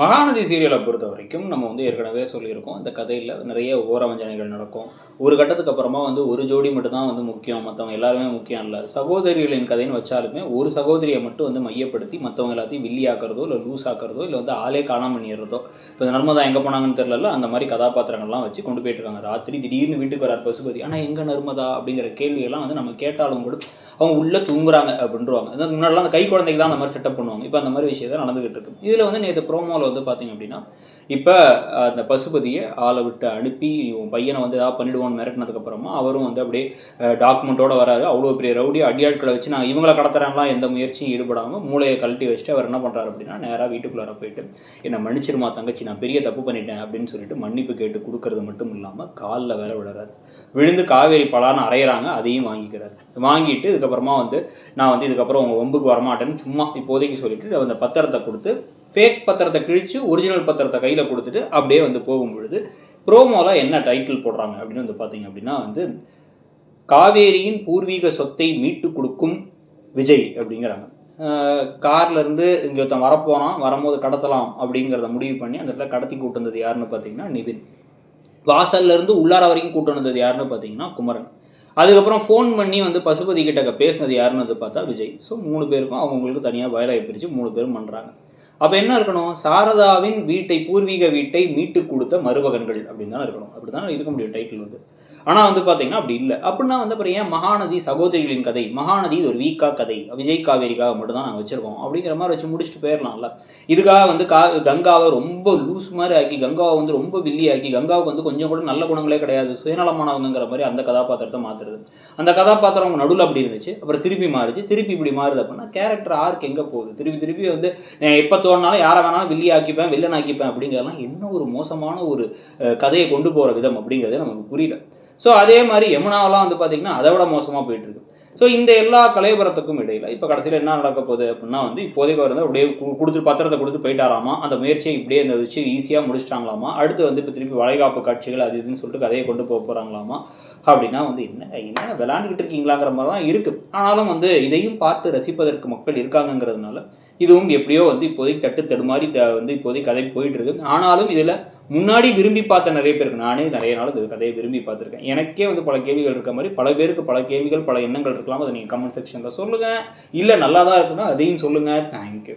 மகாநதி சீரியலை பொறுத்த வரைக்கும் நம்ம வந்து ஏற்கனவே சொல்லியிருக்கோம். இந்த கதையில் நிறைய ஓரவஞ்சனைகள் நடக்கும். ஒரு கட்டத்துக்கு அப்புறமா வந்து ஒரு ஜோடி மட்டும்தான் வந்து முக்கியம். மற்றவங்க எல்லாருமே முக்கியம் இல்லை. சகோதரிகளின் கதைன்னு வச்சாலுமே ஒரு சகோதரியை மட்டும் வந்து மையப்படுத்தி மற்றவங்க எல்லாத்தையும் வில்லி ஆக்கிறதோ இல்லை லூஸ் ஆக்கிறதோ இல்லை வந்து ஆளே காணாம பண்ணிடுறதோ இப்போ நர்மதா எங்கே போனாங்கன்னு தெரியல அந்த மாதிரி கதாபாத்திரங்கள்லாம் வச்சு கொண்டு போயிட்டு இருக்காங்க ராத்திரி திடீர்னு வீட்டுக்கு வரார் பசுபதி. ஆனால் எங்கே நர்மதா? அப்படிங்கிற கேள்வியெல்லாம் வந்து நம்ம கேட்டாலும் கூட அவங்க உள்ளே தூங்குறாங்க அப்படின்றவாங்க முன்னாடிலாம் அந்த கை குழந்தைக்கு தான் அந்த மாதிரி செட்டப் பண்ணுவாங்க. இப்போ அந்த மாதிரி விஷயம் தான் நடந்துகிட்டு இருக்கு இதில் வந்து நேற்று ப்ரோமோவில் வந்து பார்த்தீங்க அப்படின்னா இப்போ அந்த பசுபதியை ஆளை விட்டு அனுப்பி இவன் பையனை வந்து ஏதாவது பண்ணிடுவான்னு மிரட்டினதுக்கப்புறமா அவரும் வந்து அப்படியே டாக்குமெண்ட்டோட வராரு. அவ்வளோ பெரிய ரவுடி அடியாட்களை வச்சு நான் இவங்களை கடத்துறாங்களாம் எந்த முயற்சியும் ஈடுபடாமல் மூளையை கழட்டி வச்சுட்டு அவர் என்ன பண்ணுறாரு அப்படின்னா நேராக வீட்டுக்குள்ளார போயிட்டு என்னை மன்னிச்சிருமா தங்கச்சி நான் பெரிய தப்பு பண்ணிட்டேன் அப்படின்னு சொல்லிட்டு மன்னிப்பு கேட்டு கொடுக்கறது மட்டும் இல்லாமல் காலில் வேற விடுறாரு. விழுந்து காவேரி பலான்னு அரைகிறாங்க அதையும் வாங்கிக்கிறாரு. வாங்கிட்டு இதுக்கப்புறமா வந்து நான் வந்து இதுக்கப்புறம் உங்கள் ஒம்புக்கு வரமாட்டேன்னு சும்மா இப்போதைக்கு சொல்லிட்டு அந்த பத்திரத்தை கொடுத்து ஃபேக் பத்திரத்தை கிழிச்சு ஒரிஜினல் பத்திரத்தை கையில் கொடுத்துட்டு அப்படியே வந்து போகும் பொழுது ப்ரோமோவில் என்ன டைட்டில் போடுறாங்க அப்படின்னு வந்து பார்த்தீங்க அப்படின்னா வந்து காவேரியின் பூர்வீக சொத்தை மீட்டு கொடுக்கும் விஜய் அப்படிங்கிறாங்க. கார்லேருந்து இங்கே ஒருத்தன் வரப்போறான் வரும்போது கடத்தலாம் அப்படிங்கிறத முடிவு பண்ணி அந்த இடத்துல கடத்தி கூட்டு வந்தது யாருன்னு பார்த்தீங்கன்னா நிதின் வாசல்லேருந்து உள்ளார வரைக்கும் கூட்டு வந்தது யாருன்னு பார்த்தீங்கன்னா குமரன். அதுக்கப்புறம் ஃபோன் பண்ணி வந்து பசுபதி கிட்ட பேசினது யாருன்னு வந்து பார்த்தா விஜய். ஸோ மூணு பேருக்கும் அவங்களுக்கு தனியாக வயலாகி பிரித்து மூணு பேரும் பண்ணுறாங்க அப்போ என்ன இருக்கணும்? சாரதாவின் வீட்டை பூர்வீக வீட்டை மீட்டு கொடுத்த மருமகன்கள் அப்படின்னு தானே இருக்கணும். அப்படி தானே இருக்க முடியும் டைட்டில் வந்து. ஆனால் வந்து பார்த்தீங்கன்னா அப்படி இல்லை. அப்படின்னா வந்து அப்புறம் ஏன் மகாநதி சகோதரிகளின் கதை? மகாநதி ஒரு வீக்கா கதை. விஜய் காவேரிக்காக மட்டும் தான் நாங்கள் வச்சுருக்கோம். அப்படிங்கிற மாதிரி வச்சு முடிச்சுட்டு போயிடலாம்ல இதுக்காக வந்து கா கங்காவை ரொம்ப லூஸ் மாதிரி ஆக்கி கங்காவை வந்து ரொம்ப வில்லி ஆக்கி கங்காவுக்கு வந்து கொஞ்சம் கூட நல்ல குணங்களே கிடையாது. சுயநலமானவங்கிற மாதிரி அந்த கதாபாத்திரத்தை மாற்றுறது அந்த கதாபாத்திரம் அவங்க நடுவில் அப்படி இருந்துச்சு. அப்புறம் திருப்பி மாறுச்சு. திருப்பி இப்படி மாறுது அப்படின்னா கேரக்டர் ஆர்க் எங்கே போகுது? திருப்பி திருப்பி வந்து எப்போ தோணுனாலும் யாரை வேணாலும் வில்லி ஆக்கிப்பேன் வில்லன் ஆக்கிப்பேன் அப்படிங்கிறதெல்லாம் என்ன ஒரு மோசமான ஒரு கதையை கொண்டு போகிற விதம் அப்படிங்கிறது நமக்கு புரியல. ஸோ அதே மாதிரி யமுனாவெல்லாம் வந்து பார்த்திங்கன்னா அதை விட மோசமாக போயிட்டுருக்கு. ஸோ இந்த எல்லா கலையபுரத்துக்கும் இடையில இப்போ கடைசியில் என்ன நடக்க போகுது அப்படின்னா வந்து இப்போதைக்கு வந்து அப்படியே கொடுத்து பத்திரத்தை கொடுத்து போயிட்டாராமா? அந்த முயற்சியை இப்படியே இந்த வச்சு ஈஸியாக முடிச்சிட்டாங்களாமா? அடுத்து வந்து இப்போ திருப்பி வளைகாப்பு காட்சிகள் அது இதுன்னு சொல்லிட்டு கதையை கொண்டு போக போகிறாங்களாமா அப்படின்னா வந்து என்ன என்ன விளாண்டுக்கிட்டு இருக்கீங்களாங்கிற மாதிரி தான் இருக்குது ஆனாலும் வந்து இதையும் பார்த்து ரசிப்பதற்கு மக்கள் இருக்காங்கங்கிறதுனால இதுவும் எப்படியோ வந்து இப்போதைக்கு தட்டு தடுமாறி த- வந்து இப்போதைக்கு கதை போயிட்டு இருக்கு ஆனாலும் இதில் முன்னாடி விரும்பி பார்த்த நிறைய பேருக்கு நானே நிறைய நாள் இந்த கதையை விரும்பி பார்த்துருக்கேன். எனக்கே வந்து பல கேள்விகள் இருக்க மாதிரி பல பேருக்கு பல கேள்விகள் பல எண்ணங்கள் இருக்கலாம். அதை நீங்கள் கமெண்ட் செக்ஷனில் சொல்லுங்கள் இல்லை நல்லா தான் இருக்குன்னா அதையும் சொல்லுங்கள் தேங்க்யூ